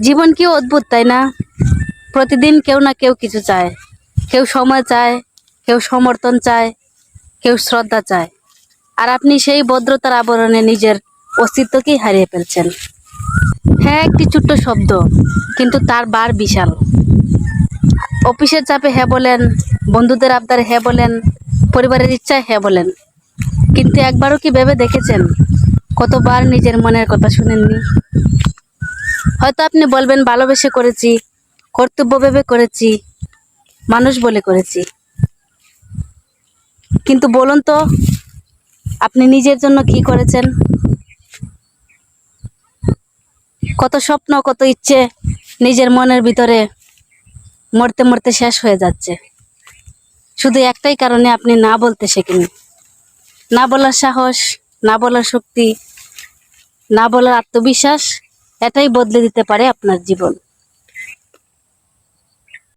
জীবন কি অদ্ভুত, তাই না? প্রতিদিন কেউ না কেউ কিছু চায়। কেউ সময় চায়, কেউ সমর্থন চায়, কেউ শ্রদ্ধা চায়। আর আপনি সেই ভদ্রতার আবরণে নিজের অস্তিত্বকেই হারিয়ে ফেলছেন। হ্যাঁ একটি ছোট্ট শব্দ, কিন্তু তার বার বিশাল। অফিসের চাপে হ্যাঁ বলেন, বন্ধুদের আবদারে হ্যাঁ বলেন, পরিবারের ইচ্ছায় হ্যাঁ বলেন। কিন্তু একবারও কি ভেবে দেখেছেন? কতবার নিজের মনের কথা শুনেননি? হয়তো আপনি বলবেন, ভালোবেসে করেছি, কর্তব্য ভেবে করেছি, মানুষ বলে করেছি। কিন্তু বলুন তো, আপনি নিজের জন্য কি করেছেন? কত স্বপ্ন, কত ইচ্ছে নিজের মনের ভিতরে মরতে মরতে শেষ হয়ে যাচ্ছে। শুধু একটাই কারণে আপনি না বলতে শেখেন না বলার সাহস, না বলার শক্তি, না বলার আত্মবিশ্বাস এটাই বদলে দিতে পারে আপনার জীবন।